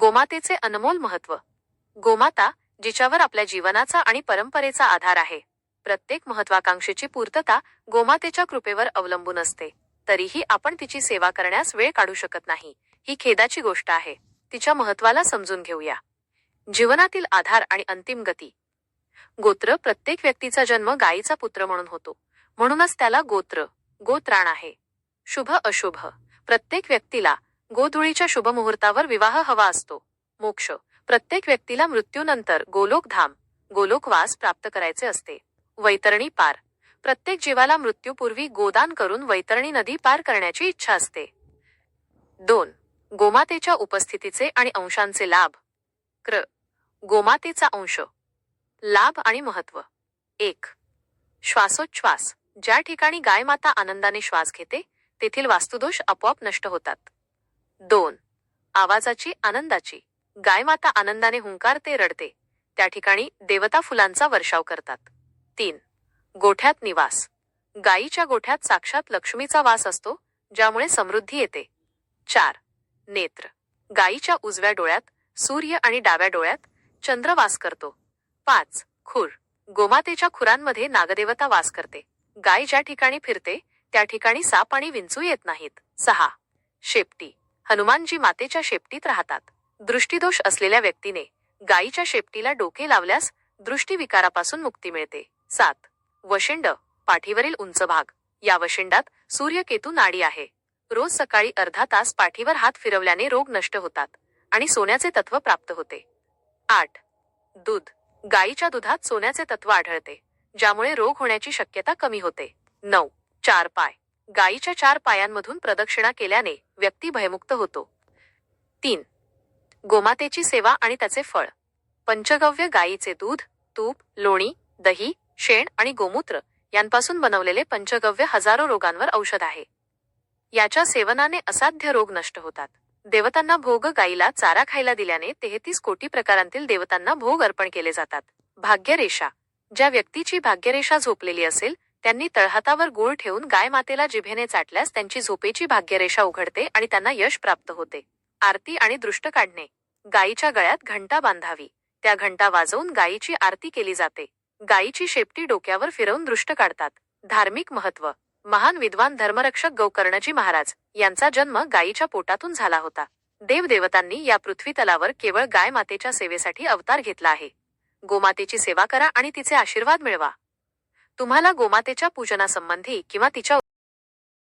गोमातेचे अनमोल महत्त्व. गोमाता जिच्यावर आपल्या जीवनाचा आणि परंपरेचा आधार आहे. प्रत्येक महत्वाकांक्षेची पूर्तता गोमातेच्या कृपेवर अवलंबून असते. तरीही आपण तिची सेवा करण्यास वेळ काढू शकत नाही. ही खेदाची गोष्ट आहे. तिच्या महत्वाला समजून घेऊया. जीवनातील आधार आणि अंतिम गती. गोत्र प्रत्येक व्यक्तीचा जन्म गायीचा पुत्र म्हणून होतो. म्हणूनच त्याला गोत्र गोत्राण आहे. शुभ अशुभ. प्रत्येक व्यक्तीला गोधुळीच्या शुभमुहूर्तावर विवाह हवा असतो. मोक्ष. प्रत्येक व्यक्तीला मृत्यूनंतर गोलोकधाम गोलोकवास प्राप्त करायचे असते. वैतरणी पार. प्रत्येक जीवाला मृत्यूपूर्वी गोदान करून वैतरणी नदी पार करण्याची इच्छा असते. दोन. गोमातेच्या उपस्थितीचे आणि अंशांचे लाभ. क्र. गोमातेचा अंश. लाभ आणि महत्त्व. एक. श्वासोच्छ्वास. ज्या ठिकाणी गायमाता आनंदाने श्वास घेते तेथील वास्तुदोष आपोआप नष्ट होतात. दोन. आवाजाची आनंदाची. गायमाता आनंदाने हुंकारते रडते. त्या ठिकाणी देवता फुलांचा वर्षाव करतात. तीन. गोठ्यात निवास. गायीच्या गोठ्यात साक्षात लक्ष्मीचा वास असतो ज्यामुळे समृद्धी येते. चार. नेत्र. गायीच्या उजव्या डोळ्यात सूर्य आणि डाव्या डोळ्यात चंद्र वास करतो. पाच. खुर. गोमातेच्या खुरांमध्ये नागदेवता वास करते. गाय ज्या ठिकाणी फिरते त्या ठिकाणी साप आणि विंचू येत नाहीत. सहा. शेपटी. हनुमानजी मातेच्या शेपटीत राहतात. दृष्टीदोष असलेल्या व्यक्तीने गायीच्या शेपटीला डोके लावल्यास दृष्टीविकारापासून मुक्ती मिळते. सात. वशिंड पाठीवरील उंच भाग. या वशिंडात सूर्यकेतू नाडी आहे. रोज सकाळी अर्धा तास पाठीवर हात फिरवल्याने रोग नष्ट होतात आणि सोन्याचे तत्व प्राप्त होते. आठ. दूध. गायीच्या दुधात सोन्याचे तत्व आढळते ज्यामुळे रोग होण्याची शक्यता कमी होते. नऊ. चार पाय. गायीच्या चार पायांमधून प्रदक्षिणा केल्याने व्यक्ती भयमुक्त होतो. तीन. गोमातेची सेवा आणि त्याचे फळ. पंचगव्य गायीचे दूध तूप लोणी दही शेण आणि गोमूत्र यांपासून बनवलेले पंचगव्य हजारो रोगांवर औषध आहे. याच्या सेवनाने असाध्य रोग नष्ट होतात. देवतांना भोग गायीला चारा खायला दिल्याने तेहतीस कोटी प्रकारांतील देवतांना भोग अर्पण केले जातात. भाग्यरेषा. ज्या व्यक्तीची भाग्यरेषा झोपलेली असेल त्यांनी तळहातावर गूळ ठेवून गाय मातेला जिभेने चाटल्यास त्यांची झोपेची भाग्यरेषा उघडते आणि त्यांना यश प्राप्त होते. आरती आणि दृष्ट काढणे. गायीच्या गळ्यात घंटा बांधावी. त्या घंटा वाजवून गायीची आरती केली जाते. गायीची शेपटी डोक्यावर फिरवून दृष्ट काढतात. धार्मिक महत्त्व. महान विद्वान धर्मरक्षक गौकर्णजी महाराज यांचा जन्म गायीच्या पोटातून झाला होता. देवदेवतांनी या पृथ्वी तलावर केवळ गाय मातेच्या सेवेसाठी अवतार घेतला आहे. गोमातेची सेवा करा आणि तिचे आशीर्वाद मिळवा. तुम्हाला गोमातेच्या पूजनासंबंधी किंवा तिच्या